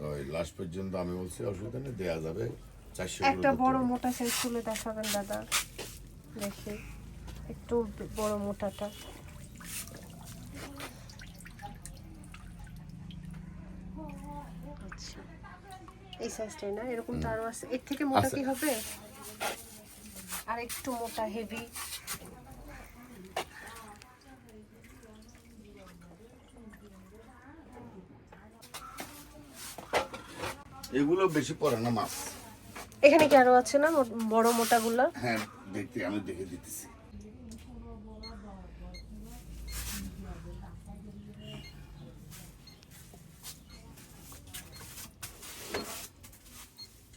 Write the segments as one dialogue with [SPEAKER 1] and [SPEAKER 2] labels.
[SPEAKER 1] তো লাস্ট পর্যন্ত আমি বলছি অসুবিধা নেই দেওয়া যাবে। চারশো
[SPEAKER 2] একটা বড় মোটা সাইজ তুলে দেখাবেন দাদা। দেখি একটু বড় মোটাটা। আচ্ছা। এই সাইজটাই না? এরকম তো আরও আছে? এর থেকে মোটা কি হবে? আর একটু মোটা হেভি
[SPEAKER 1] এগুলো বেশি পড়ে না মাছ
[SPEAKER 2] এখানে কি আরও আছে না? বড় মোটাগুলো?
[SPEAKER 1] হ্যাঁ দেখতে আমি দেখে দিতেছি।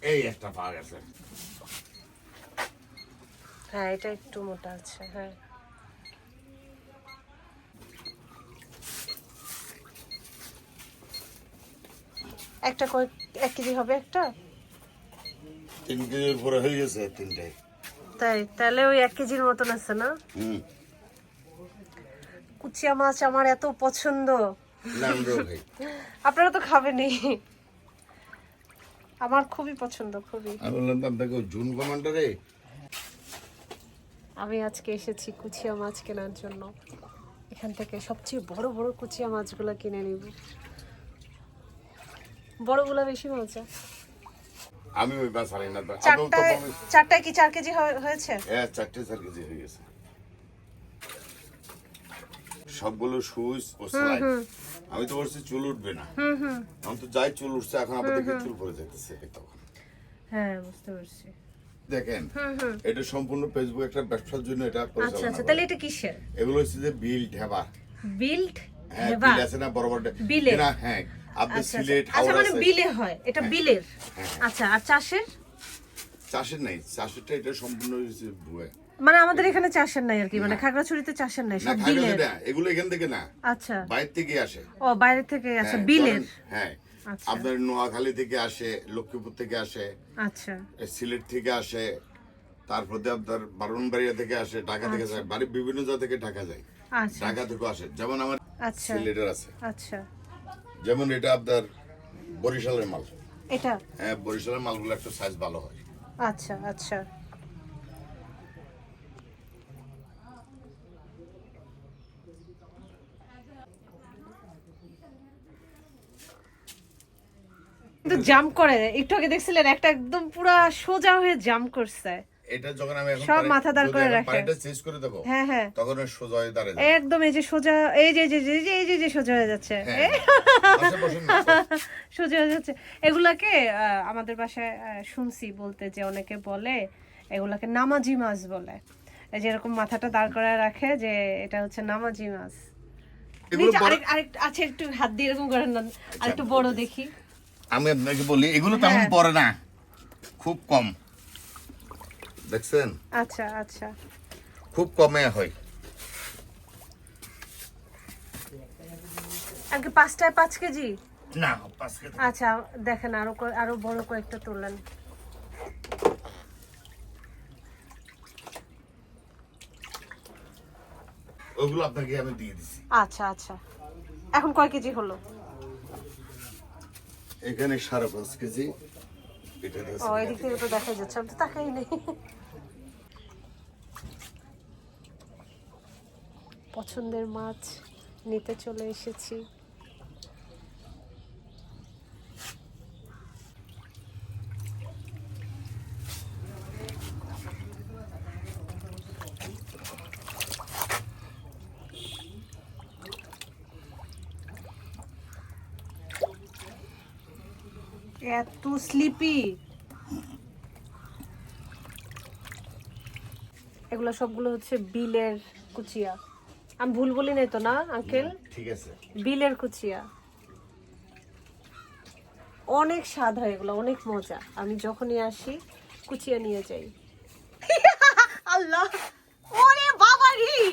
[SPEAKER 1] এই একটা পাওয়া গেছে।
[SPEAKER 2] হ্যাঁ এটা একটু মোটা আছে হ্যাঁ। একটা এক কেজি হবে একটা?
[SPEAKER 1] তিন কেজির হয়ে গেছে
[SPEAKER 2] তাই তাহলে ওই এক কেজির মতন আছে না? কুচিয়া মাছ আমার এত পছন্দ। আপনারা তো খাবেনই। আমার খুবই পছন্দ খুবই।
[SPEAKER 1] আমি বললাম আপনাকে জুন কমান্ডারে
[SPEAKER 2] আমি আজকে এসেছি কুচিয়া মাছ কেনার জন্য। এখান থেকে সবচেয়ে বড় বড় কুচিয়া মাছগুলো কিনে নিব। বড়গুলো বেশি মজা
[SPEAKER 1] আমি ওই বাস হারাই না।
[SPEAKER 2] চারটায় চারটায় কি চার কেজি হয়েছে?
[SPEAKER 1] হ্যাঁ চারটে চার কেজি হয়ে গেছে। সবগুলো সুইচ ও সেলাই আমি তো বলছি চুল উঠবে না। আমি তো যাই চুল উঠছে এখন আবার দেখি চুল পরে যাইতেছে তখন।
[SPEAKER 2] হ্যাঁ বুঝতে পারছি।
[SPEAKER 1] দেখেন এটা সম্পূর্ণ ফেসবুক একটা ব্যবসার জন্য এটা
[SPEAKER 2] আচ্ছা আচ্ছা তাহলে এটা কিসের?
[SPEAKER 1] এগুলো হচ্ছে যে বিল ঢেবা
[SPEAKER 2] বিল্ড
[SPEAKER 1] হ্যাঁ বিল আছে না বড় বড়
[SPEAKER 2] বিলে?
[SPEAKER 1] না হ্যাঁ আপনি
[SPEAKER 2] আচ্ছা
[SPEAKER 1] সিলেট
[SPEAKER 2] আচ্ছা। আচ্ছা মানে বিলে হয় এটা বিলের।
[SPEAKER 1] হ্যাঁ।
[SPEAKER 2] আচ্ছা আর চাষের?
[SPEAKER 1] চাষের নাই চাষেরটা এটা সম্পূর্ণ ভুয়া।
[SPEAKER 2] মানে আমাদের এখানে চাষের নাই আর কি মানে খাগড়াছড়িতে চাষের নাই সব বিলের।
[SPEAKER 1] এগুলো এখান থেকে না
[SPEAKER 2] আচ্ছা।
[SPEAKER 1] বাইরে থেকে আসে।
[SPEAKER 2] ও বাইরে থেকে
[SPEAKER 1] হ্যাঁ,
[SPEAKER 2] বিলের।
[SPEAKER 1] হ্যাঁ
[SPEAKER 2] আচ্ছা।
[SPEAKER 1] আপনার নোয়াখালী থেকে আসে লক্ষ্মীপুর থেকে আসে
[SPEAKER 2] আচ্ছা।
[SPEAKER 1] সিলেট থেকে আসে তারপরে আপনার বারণবাড়িয়া থেকে আসে ঢাকা থেকে আসে বাড়ির বিভিন্ন জায়গা থেকে ঢাকা যায়। ঢাকা থেকে আসে যেমন আমার
[SPEAKER 2] আচ্ছা।
[SPEAKER 1] সিলেটের আছে।
[SPEAKER 2] আচ্ছা।
[SPEAKER 1] যেমন এটা আপনার বরিশালের মাল।
[SPEAKER 2] এটা?
[SPEAKER 1] হ্যাঁ বরিশালের মালগুলো একটু সাইজ ভালো হয়।
[SPEAKER 2] আচ্ছা আচ্ছা। কিন্তু জাম্প করে একটু আগে দেখছিলেন একটা একদম পুরা সোজা হয়ে জাম্প করছে।
[SPEAKER 1] এটা যখন আমি এখন
[SPEAKER 2] সব মাথা দাঁড় করে রাখে।
[SPEAKER 1] পানিটা চেঞ্জ করে দেবো
[SPEAKER 2] হ্যাঁ হ্যাঁ
[SPEAKER 1] তখন সোজা হয়ে দাঁড়ায়।
[SPEAKER 2] একদম এই যে সোজা এই যে যে যে এই যে যে সোজা হয়ে যাচ্ছে
[SPEAKER 1] হ্যাঁ। না।
[SPEAKER 2] সোজা হয়ে যাচ্ছে এগুলাকে আমাদের বাসায় শুনছি বলতে যে অনেকে বলে এগুলাকে নামাজি মাছ বলে এই যে এরকম মাথাটা দাঁড় করায় রাখে যে এটা হচ্ছে নামাজি মাছ আরেক আচ্ছা একটু হাত দিয়ে এরকম করেন না আরেকটু বড় দেখি
[SPEAKER 1] আমি আপনাকে বলি এগুলো তেমন
[SPEAKER 2] হ্যাঁ।
[SPEAKER 1] পড়ে না খুব কম দেখছেন?
[SPEAKER 2] আচ্ছা আচ্ছা।
[SPEAKER 1] খুব কমে হয়।
[SPEAKER 2] কি পাঁচটায় পাঁচ কেজি?
[SPEAKER 1] না পাঁচ কেজি।
[SPEAKER 2] আচ্ছা দেখেন আরও আরও বড় কয়েকটা তোলেন
[SPEAKER 1] ওগুলো আপনাকে আমি দিয়ে দিছি।
[SPEAKER 2] আচ্ছা আচ্ছা। এখন কয় কেজি হলো?
[SPEAKER 1] এখানে সাড়ে পাঁচ কেজি।
[SPEAKER 2] ও
[SPEAKER 1] দিয়েছি।
[SPEAKER 2] এদিক থেকে তো দেখা যাচ্ছে আমি তো তাকাই নেই পছন্দের মাছ নিতে চলে এসেছি এত স্লিপি এগুলো সবগুলো হচ্ছে বিলের কুচিয়া। আমি ভুল বলি নাই তো না আঙ্কেল?
[SPEAKER 1] ঠিক আছে।
[SPEAKER 2] বিলের কুচিয়া। অনেক স্বাদ হয় এগুলো অনেক মজা। আমি যখনই আসি কুচিয়া নিয়ে যাই। আল্লাহ! ওরে বাবা রে!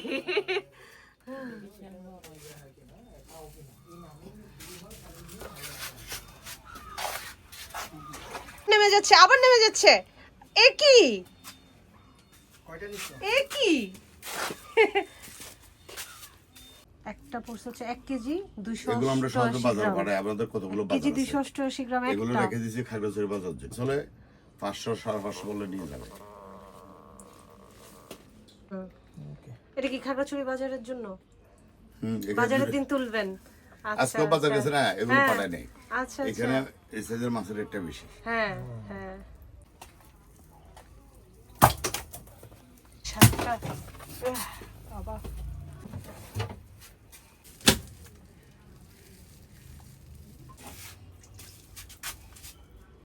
[SPEAKER 2] নেমে যাচ্ছে আবার নেমে যাচ্ছে। এ কি? এ কি? একটা হচ্ছে কেজি দুইশো
[SPEAKER 1] এগুলো আমরা সহজে
[SPEAKER 2] অষ্টআশি
[SPEAKER 1] বাজার
[SPEAKER 2] গ্রাম।
[SPEAKER 1] আপনাদের কতগুলো বাজার এগুলো রেখে দিয়েছি খাগড়াছড়ি বাজার যে। চলে পাঁচশো সাড়ে পাঁচশো বলে নিয়ে যাবে।
[SPEAKER 2] এটা কি খাগড়াছড়ি বাজারের জন্য?
[SPEAKER 1] হুম,
[SPEAKER 2] বাজারের দিন তুলবেন। আচ্ছা,
[SPEAKER 1] আজকেও বাজার
[SPEAKER 2] আচ্ছা।
[SPEAKER 1] গেছে না? এগুলো
[SPEAKER 2] হ্যাঁ,
[SPEAKER 1] পাঠায় নেই
[SPEAKER 2] আচ্ছা।
[SPEAKER 1] এখানে
[SPEAKER 2] আচ্ছা
[SPEAKER 1] এই সাইজের মাছের রেটটা বেশি।
[SPEAKER 2] হ্যাঁ হ্যাঁ। বাবা।